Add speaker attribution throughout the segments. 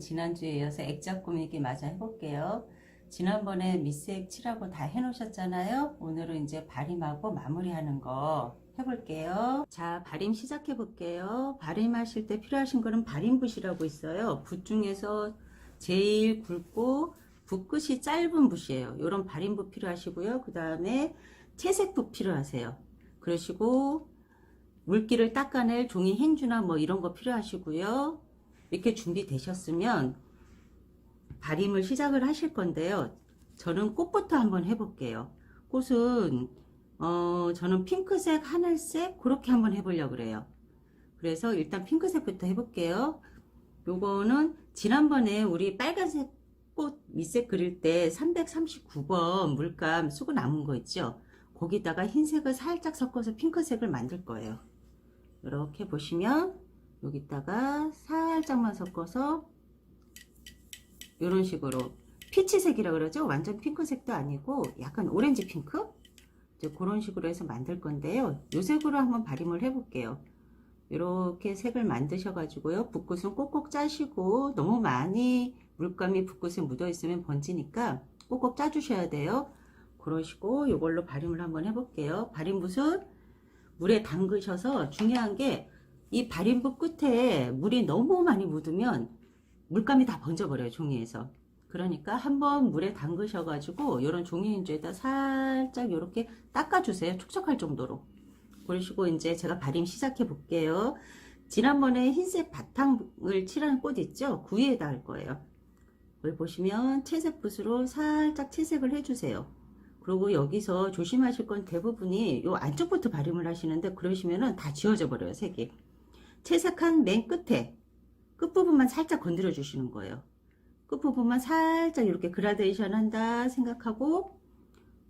Speaker 1: 지난주에 이어서 액자 꾸미기 마저 해볼게요. 지난번에 밑색 칠하고 다 해놓으셨잖아요. 오늘은 이제 바림하고 마무리하는 거 해볼게요. 자, 바림 시작해 볼게요. 바림하실 때 필요하신 거는 바림붓이라고 있어요. 붓 중에서 제일 굵고 붓 끝이 짧은 붓이에요. 이런 바림붓 필요하시고요. 그 다음에 채색붓 필요하세요. 그러시고 물기를 닦아낼 종이 행주나 뭐 이런 거 필요하시고요. 이렇게 준비되셨으면 바림을 시작을 하실 건데요. 저는 꽃부터 한번 해볼게요. 꽃은 어 저는 핑크색, 하늘색 그렇게 한번 해보려고 그래요. 그래서 일단 핑크색부터 해볼게요. 요거는 지난번에 우리 빨간색 꽃 밑색 그릴 때 339번 물감 쓰고 남은 거 있죠? 거기다가 흰색을 살짝 섞어서 핑크색을 만들 거예요. 이렇게 보시면 여기다가 살짝만 섞어서 이런 식으로 피치색이라 그러죠? 완전 핑크색도 아니고 약간 오렌지 핑크? 이제 그런 식으로 해서 만들 건데요. 요 색으로 한번 발림을 해 볼게요. 이렇게 색을 만드셔 가지고요. 붓끝은 꼭꼭 짜시고 너무 많이 물감이 붓끝에 묻어 있으면 번지니까 꼭꼭 짜 주셔야 돼요. 그러시고 이걸로 발림을 한번 해 볼게요. 발림붓은 물에 담그셔서 중요한 게 이 발인부 끝에 물이 너무 많이 묻으면 물감이 다 번져버려요 종이에서. 그러니까 한번 물에 담그셔 가지고 이런 종이 인주에다 살짝 이렇게 닦아주세요. 촉촉할 정도로. 그러시고 이제 제가 발임 시작해 볼게요. 지난번에 흰색 바탕을 칠한 꽃 있죠? 그 위에다 할 거예요. 여기 보시면 채색 붓으로 살짝 채색을 해주세요. 그리고 여기서 조심하실 건 대부분이 요 안쪽부터 발음을 하시는데 그러시면은 다 지워져 버려요 색이 채색한 맨 끝에 끝부분만 살짝 건드려 주시는 거예요. 끝부분만 살짝 이렇게 그라데이션 한다 생각하고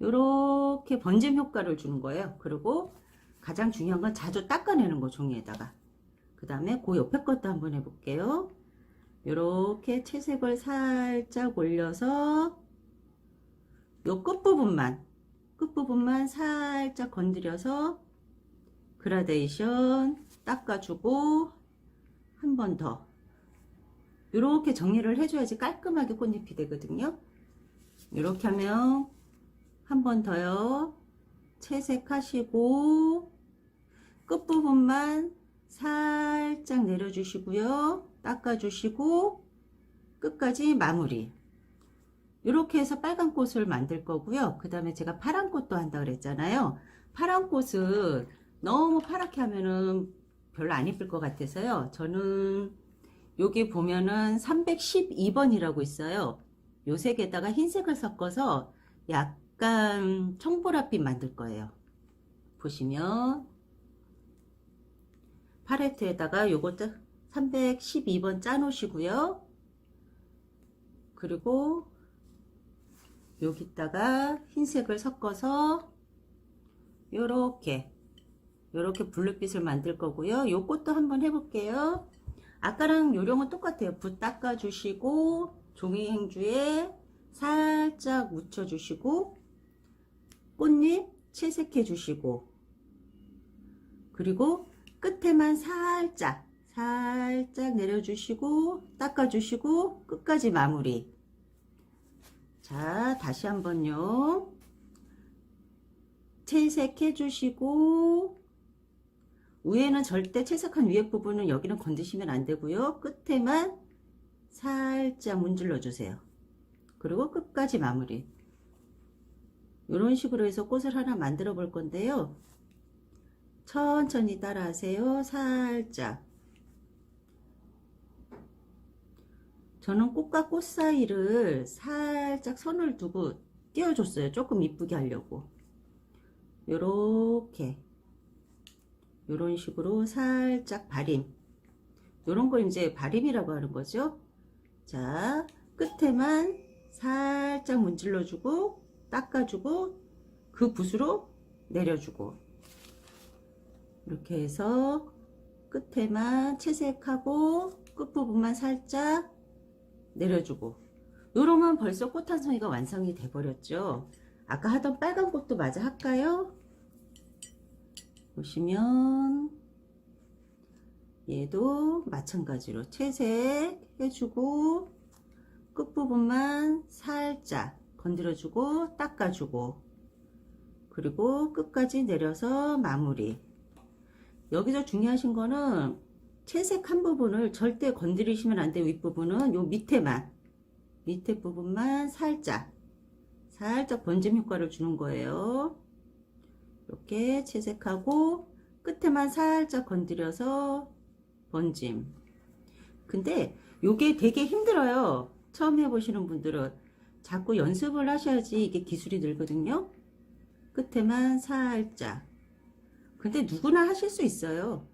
Speaker 1: 이렇게 번짐 효과를 주는 거예요. 그리고 가장 중요한 건 자주 닦아내는 거 종이에다가. 그 다음에 그 옆에 것도 한번 해볼게요. 이렇게 채색을 살짝 올려서 요 끝부분만 끝부분만 살짝 건드려서 그라데이션 닦아주고 한 번 더. 이렇게 정리를 해줘야지 깔끔하게 꽃잎이 되거든요. 이렇게 하면 한 번 더요. 채색하시고 끝부분만 살짝 내려주시고요. 닦아주시고 끝까지 마무리. 이렇게 해서 빨간 꽃을 만들 거고요. 그 다음에 제가 파란 꽃도 한다 그랬잖아요. 파란 꽃은 너무 파랗게 하면은 별로 안 이쁠 것 같아서요. 저는 여기 보면은 312번이라고 있어요. 요 색에다가 흰색을 섞어서 약간 청보랏빛 만들 거예요. 보시면 팔레트에다가 요것도 312번 짜 놓으시고요. 그리고 여기다가 흰색을 섞어서 요렇게 요렇게 블루빛을 만들 거고요. 요 꽃도 한번 해볼게요. 아까랑 요령은 똑같아요. 붓 닦아 주시고 종이 행주에 살짝 묻혀 주시고 꽃잎 채색해 주시고 그리고 끝에만 살짝 살짝 내려주시고 닦아 주시고 끝까지 마무리. 자, 다시 한번요. 채색해 주시고 위에는 절대 채색한 위에 부분은 여기는 건드시면 안 되고요. 끝에만 살짝 문질러 주세요. 그리고 끝까지 마무리. 이런 식으로 해서 꽃을 하나 만들어 볼 건데요. 천천히 따라 하세요. 살짝. 저는 꽃과 꽃 사이를 살짝 선을 두고 띄워줬어요. 조금 이쁘게 하려고. 요렇게 요런 식으로 살짝 바림 요런 걸 이제 바림이라고 하는 거죠. 자 끝에만 살짝 문질러 주고 닦아주고 그 붓으로 내려주고. 이렇게 해서 끝에만 채색하고 끝부분만 살짝 내려주고. 요러면 벌써 꽃 한 송이가 완성이 돼 버렸죠. 아까 하던 빨간 꽃도 마저 할까요 보시면 얘도 마찬가지로 채색 해주고 끝부분만 살짝 건드려주고 닦아주고 그리고 끝까지 내려서 마무리. 여기서 중요하신 거는 채색한 부분을 절대 건드리시면 안 돼요. 윗부분은 요 밑에만. 밑에 부분만 살짝 살짝 번짐 효과를 주는 거예요 이렇게 채색하고 끝에만 살짝 건드려서 번짐. 근데 요게 되게 힘들어요. 처음 해보시는 분들은. 자꾸 연습을 하셔야지 이게 기술이 늘거든요. 끝에만 살짝. 근데 누구나 하실 수 있어요.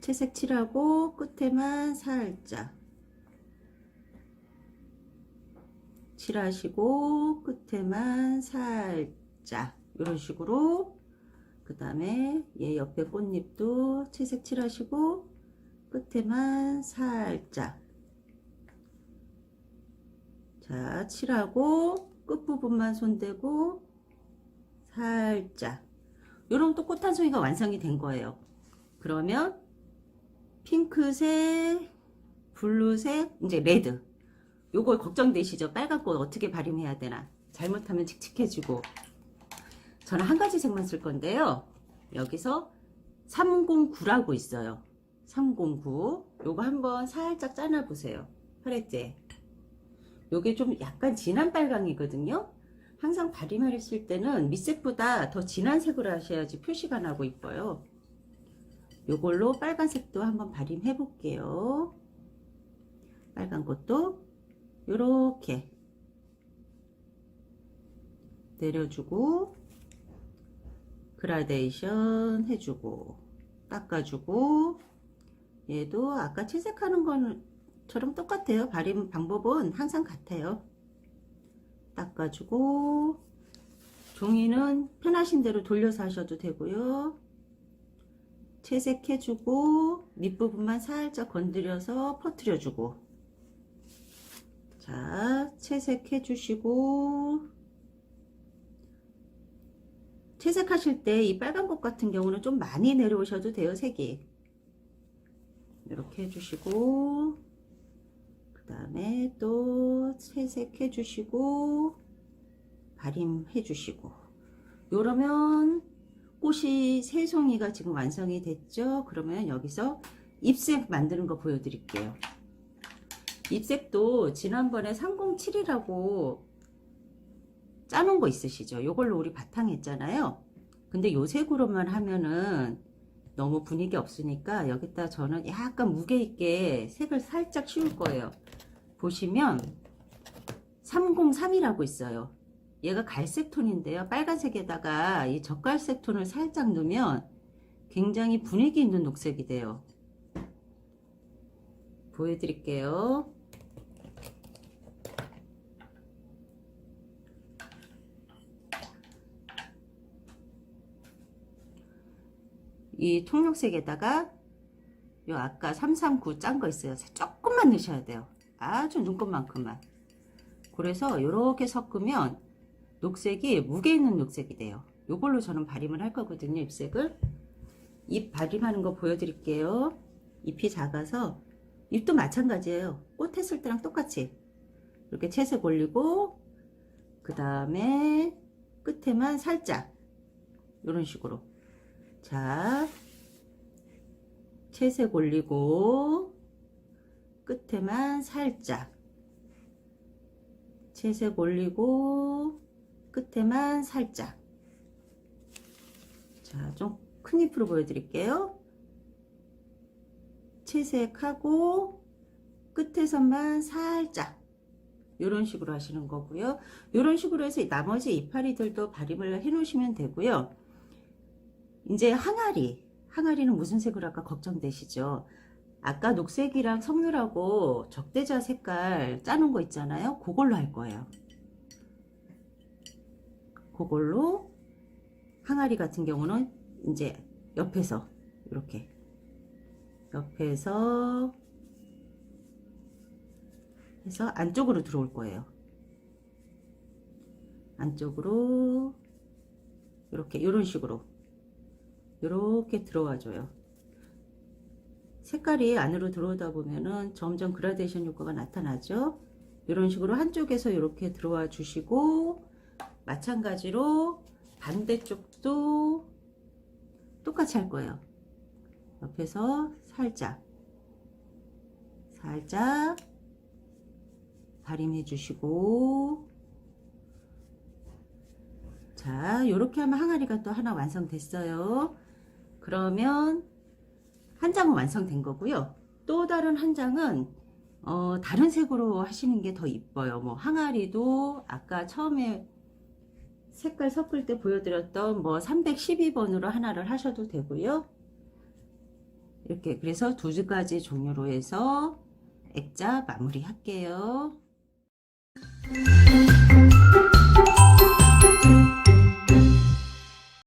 Speaker 1: 채색 칠하고 끝에만 살짝. 칠하시고 끝에만 살짝 이런 식으로 그 다음에 얘 옆에 꽃잎도 채색 칠하시고 끝에만 살짝 자 칠하고 끝부분만 손대고 살짝. 요런 또꽃 한 송이가 완성이 된 거예요. 그러면 핑크색 블루색 이제 레드. 요거 걱정되시죠? 빨간 꽃 어떻게 발림해야 되나? 잘못하면 칙칙해지고 저는 한 가지 색만 쓸 건데요. 여기서 309라고 있어요. 309 요거 한번 살짝 짜놔 보세요. 팔레트에 요게 좀 약간 진한 빨강이거든요. 항상 발림하실 때는 밑색보다 더 진한 색으로 하셔야지 표시가 나고 이뻐요. 요걸로 빨간색도 한번 발림해 볼게요. 빨간 것도 요렇게 내려주고 그라데이션 해주고 닦아주고 얘도 아까 채색하는 것처럼 똑같아요. 발림 방법은 항상 같아요. 닦아주고 종이는 편하신 대로 돌려서 하셔도 되고요. 채색해주고 밑부분만 살짝 건드려서 퍼트려주고. 자 채색해주시고 채색하실 때 이 빨간 것 같은 경우는 좀 많이 내려오셔도 돼요 색이. 이렇게 해주시고 그 다음에 또 채색해 주시고 발림해 주시고. 요러면 꽃이 세 송이가 지금 완성이 됐죠? 그러면 여기서 잎색 만드는 거 보여드릴게요. 잎색도 지난번에 307이라고 짜놓은 거 있으시죠? 요걸로 우리 바탕 했잖아요. 근데 요 색으로만 하면은 너무 분위기 없으니까 여기다 저는 약간 무게 있게 색을 살짝 씌울 거예요. 보시면 303이라고 있어요. 얘가 갈색 톤인데요. 빨간색에다가 이 젓갈색 톤을 살짝 넣으면 굉장히 분위기 있는 녹색이 돼요. 보여드릴게요 이 통록색에다가 요 아까 339 짠 거 있어요. 조금만 넣으셔야 돼요. 아주 눈곱만큼만. 그래서 이렇게 섞으면 녹색이 무게 있는 녹색이 돼요. 요걸로 저는 발림을 할 거거든요 ip색을. 잎 발림하는 거 보여드릴게요. 잎이 작아서 잎도 마찬가지예요. 꽃 했을 때랑 똑같이. 이렇게 채색 올리고 그 다음에 끝에만 살짝 이런 식으로 자 채색 올리고 끝에만 살짝 채색 올리고 끝에만 살짝. 자 좀 큰 잎으로 보여드릴게요. 채색하고 끝에서만 살짝 이런 식으로 하시는 거고요. 이런 식으로 해서 나머지 이파리들도 발림을 해 놓으시면 되고요 이제 항아리 항아리는 무슨 색으로 할까 걱정되시죠? 아까 녹색이랑 석류라고 적대자 색깔 짜놓은 거 있잖아요. 그걸로 할 거예요. 그걸로 항아리 같은 경우는 이제 옆에서 이렇게. 옆에서 해서 안쪽으로 들어올 거예요. 안쪽으로 이렇게 이런 식으로 이렇게 들어와 줘요 색깔이 안으로 들어오다 보면은 점점 그라데이션 효과가 나타나죠. 이런 식으로 한쪽에서 이렇게 들어와 주시고 마찬가지로 반대쪽도 똑같이 할 거예요. 옆에서 살짝 살짝 발림해 주시고 자 이렇게 하면 항아리가 또 하나 완성됐어요. 그러면 한 장은 완성된 거고요. 또 다른 한 장은 어, 다른 색으로 하시는 게 더 이뻐요. 뭐 항아리도 아까 처음에 색깔 섞을 때 보여드렸던 뭐 312번으로 하나를 하셔도 되고요. 이렇게 그래서 두 가지 종류로 해서 액자 마무리 할게요.